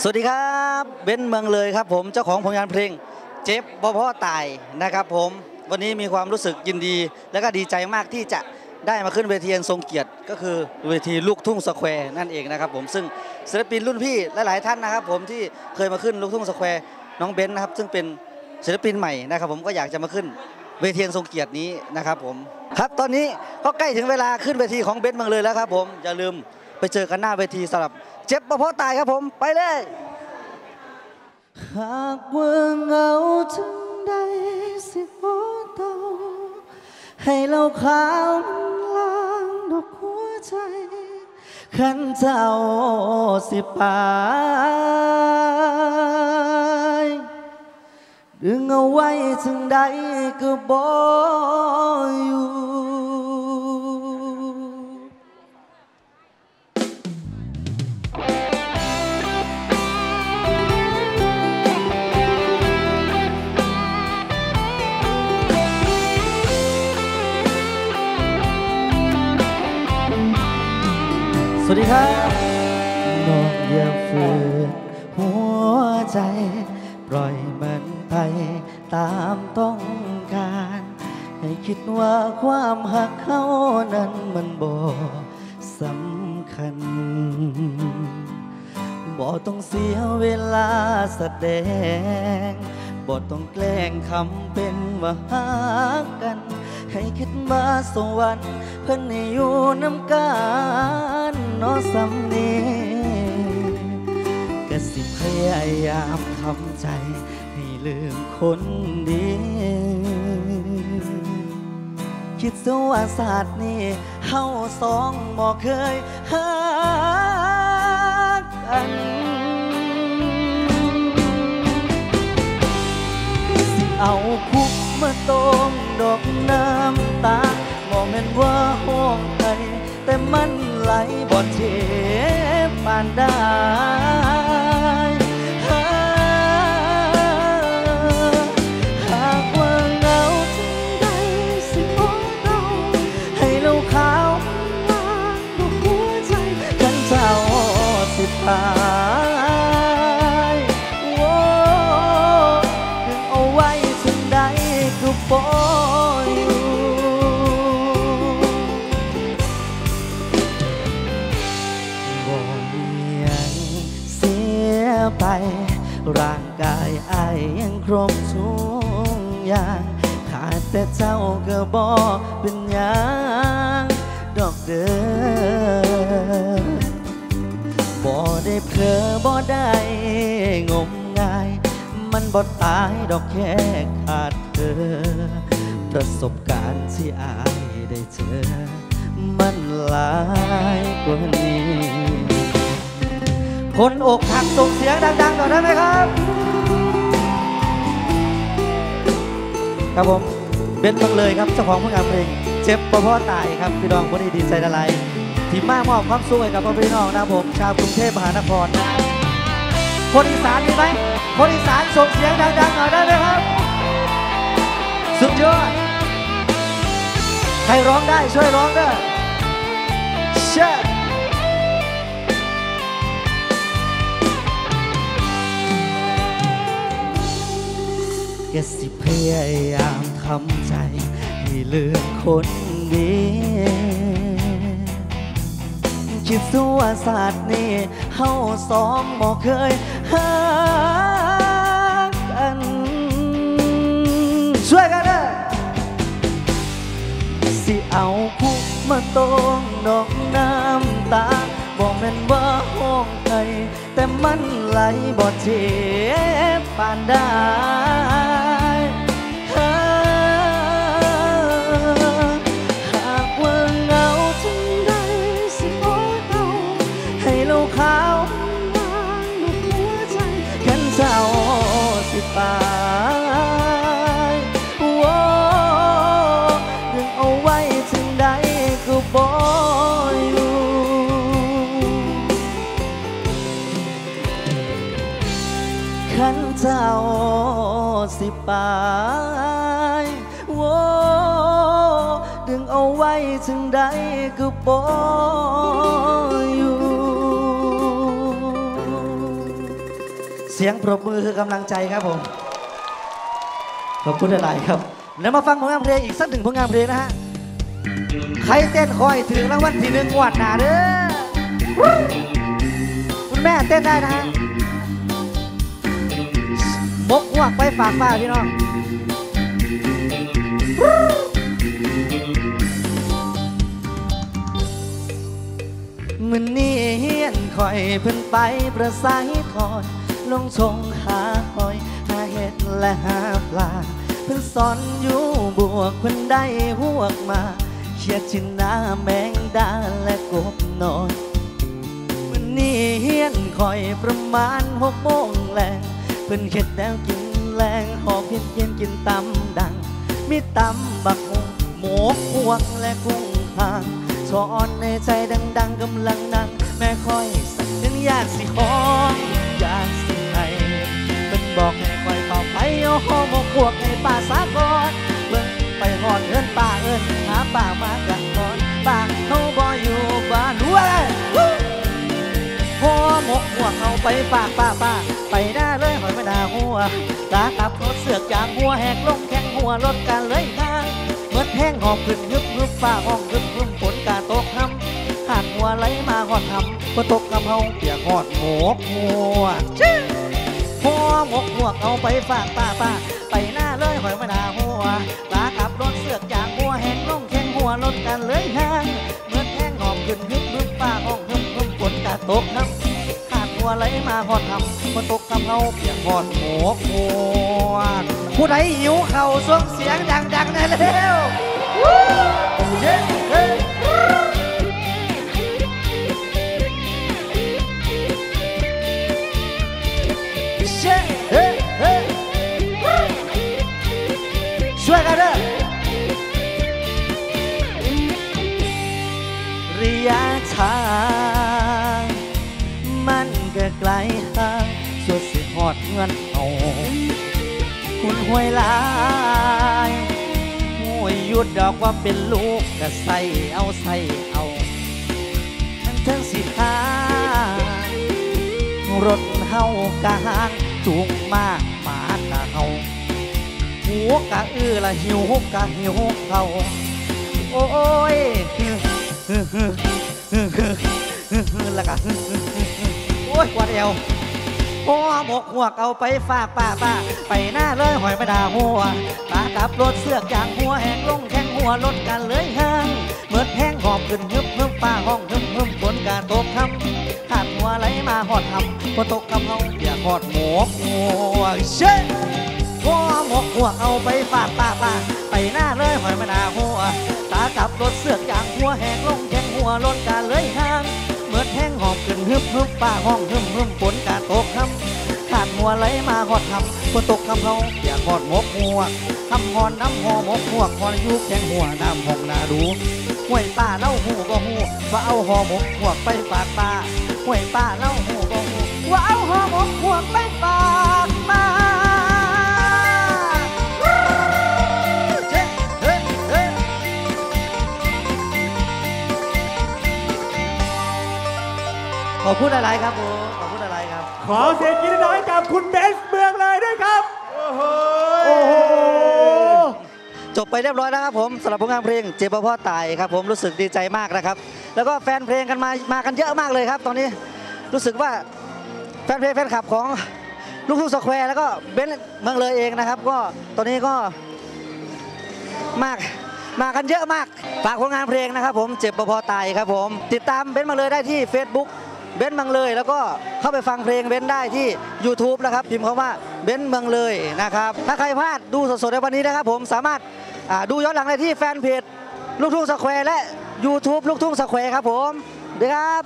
สวัสดีครับเบ้นเมืองเลยครับผมเจ้าของผลงานเพลงเจ็บบ่พ่อตายนะครับผมวันนี้มีความรู้สึกยินดี และก็ดีใจมากที่จะได้มาขึ้นเวทีทรงเกียรติ ก็คือเวทีลูกทุ่งสแควร์นั่นเองนะครับผมซึ่งศิลปินรุ่นพี่หลายๆท่านนะครับ ผมที่เคยมาขึ้นลูกทุ่งสแควร์น้องเบ้นนะครับซึ่งเป็นศิลปินใหม่นะครับ ผมก็อยากจะมาขึ้นเวทีทรงเกียรตินี้นะครับผมครับตอนนี้ก็ใกล้ถึงเวลาขึ้นเวทีของเบนซ์เมืองเลยแล้วครับผมอย่าลืมไปเจอกันหน้าเวทีสำหรับ เจ็บบ่พ่อตายครับผมไปเลย หากว่าเงาจังใดสิบ่เตาให้เราขาวล้างดอกหัวใจขันเจ้าสิไปดึงเอาไว้จังใดก็บ่อยู่ สวัสดีครับน้องอย่าฝืนหัวใจ ปล่อยมันไปตามต้องการ ให้คิดว่าความหักเขานั้นมันบ่สำคัญบ่ต้องเสียเวลาแสดงบ่ต้องแกล้งคำเป็นว่าหักกัน ให้คิดมาสวรรค์เพิ่นให้อยู่น้ำกัน นอสำเนีก็สิพยายามทำใจให้ลืมคนดี คิดสว่าศาสตร์นี้เฮาสองบ่เคยหักกันสิเอาคุกมาต้มดอกน้ำตาบ่แม่นว่าห้อง แต่มันไหลบ่เจ็บปานได้ ร่างกายอายยังครบทุกอย่าง ขาดแต่เจ้าก็บอเป็นหยังดอกเด้อบ่ได้เพลอบ่ได้งมงาย มันบ่ตายดอกแค่ขาดเธอ ประสบการณ์ที่อายได้เจอ มันหลายกว่านี้ คนอกหักส่งเสียงดังๆหน่อยได้ไหมครับ ครับผมเบนซ์เมืองเลยครับเจ้าของผลงานเพลงเจ็บบ่พ่อตายครับพี่น้องวันนี้ดีใจละลายที่มามอบความสุขให้กับพ่อพี่น้องนะผม ชาวกรุงเทพมหานครนะคนอีสานมีไหมคนอีสานส่งเสียงดังๆหน่อยได้ไหมครับ สุดยอดใครร้องได้ช่วยร้องด้วยเช่ ก็สิพยายามทำใจ ให้ลืมคนดีคิดสัวาศาสตร์นี่เฮาสองบ่เคยหักกัน ช่วยกันนะสิเอาคุกมาต้มดอกน้ำตาบอกแม่นว่าห้องไห้แต่มันไหลบ่เจ็บปานได้ ขันเจ้าสิไปโว้ดึงเอาไว้ถึงใดก็บ่อยู่ เสียงปรบมือคือกำลังใจครับผม ขอบคุณหลายครับ แล้วมาฟังผลงานเพลงอีกสักหนึ่งผลงานเพลงนะฮะ ใครเต้นคอยถึงรางวัลที่หนึ่งงวัดหนาเด้อคุณแม่เต้นได้นะฮะ มกหวกไปฝากป้าพี่น้องมันนี่เฮียนคอยเพิ่นไปประสายทอนลงชงหาหอย หาเห็ดและหาปลา เพิ่นสอนอยู่บวกเพิ่นได้หวกมาเขียดจินนาแมงดาและกบนอนมันนี่เฮียนคอยประมาณหกโมงแรง เพิ่นเข็ดแล้วกินแรงหอบเพียนเย็นกินตำดัง มีตำบักหงหมูพวกและกุ้งหางสอนในใจดัง ๆกำลังนั่งแม่คอยสั่งถึงอยากสิขออยากสิให้เป็นบอกให้คอยเป่าไปเอาหอมกพวกให้ป่าสาก่อนเบิ่งไปหอดเอินป่าเอินหาป่ามากันก่อนป่าเขาบ่อย หัวหมกหัวเขาไปฝากป้าป้าไปหน้าเลยหอยไม่ด่าหัวตาตับรถเสือกจางหัวแหกลงแข้งหัวรถกันเลยทางเมื่อแห้งหอบขึ้นฮึบฮึบฟ้าห้องฮึบฮึบฝนกาตกคำหากหัวไหลมาหอดคำก็ตกกำเฮาเปียกหอดหมกหัวชื่อหัวหมกหัวเขาไปฝากป้าป้าไปหน้าเลยหอยไม่ด่าหัวตาตับรถเสือกจางหัวแหกลงแข้งหัวรถกันเลยทางเมื่อแห้งหอบขึ้นฮึบฮึบฟ้าห้องฮึบฮึบฝนกาตกคำ วไหลมาหอดทำคนตกคำเฮาเปียกหอดหมกหวกผู้ใดหิวเข่าส่งเสียงดังๆหน่อยเร็วเย้ ดเงินเอาคุณห้วยลายห้วยยุดดอกว่าเป็นลูกก็ใส่เอาใส่เอา ทั้งทั้งสิทารถเฮากะหางจูงมากหมากะเฮาหัวกะอื้อละหิวกะหิวเขาโอ้ยแล้วก็โอ้ยกวาดเอว หัวหมกหัวกเอาไปฝากป้าป้าไปหน้าเลยหอยมาดาหัวตากับรถเสือกยางหัวแหงลงแข้งหัวรถกันเลยห้างเมื่อแห้งหอบขึ้นฮึบฮึบป้าห้องฮึบฮึบฝนกาตกคำขาดหัวไหลมาหอดทำพอตกคำเฮาอย่าหอดหมกหัวเช่หัวหมกหัวเอาไปฝากป้าป้าไปหน้าเลยหอยมาดาหัวตากับรถเสือกยางหัวแหงลงแข้งหัวรถกันเลยห้างเมื่อแห้งห ขึ้นฮึบฮึบป้าห้องฮึมฮึมฝนกาตกคำขาดหัวไหลมาหอดคำฝนตกคำเขาอยากหอดหมกหัวคำหอนน้ำหอหมกหัวคอนยุบแขงหัวน้ำหองนาดูห้วยป้าเล่าหูก็หูว่าเอาหอหมกหัวไปฝากป้าห้วยป้าเล่าหูก็หูว่าเอาหอหมกหัวไปฝาก ขอพูดอะไรครับผมขอพูดอะไรครับ ขอเสียงกรี๊ดน้อยกับคุณเบสเมืองเลยด้วยครับ โอ้โหโอ้โหจบไปเรียบร้อยแล้วครับผมสำหรับผลงานเพลงเจ็บพ่อตายครับผมรู้สึกดีใจมากนะครับ แล้วก็แฟนเพลงกันมามากันเยอะมากเลยครับ ตอนนี้รู้สึกว่าแฟนเพลงแฟนคลับของลูกทุ่งสแควร์แล้วก็เบนซ์เมืองเลยเองนะครับ ก็ตอนนี้ก็มากมากันเยอะมากฝากผลงานเพลงนะครับผมเจ็บพอตายครับผม ติดตามเบนซ์เมืองเลยได้ที่ Facebook เบนซ์เมืองเลย แล้วก็เข้าไปฟังเพลงเบนซ์ได้ที่ YouTube นะครับพิมพ์คาว่าเบนซ์เมืองเลยนะครับ ถ้าใครพลาดดูสดๆในวันนี้นะครับ ผมสามารถดูย้อนหลังได้ที่แฟนเพจลูกทุ่งสแควร์และ YouTube ลูกทุ่งสแควร์ครับผมเดี๋ยวครับ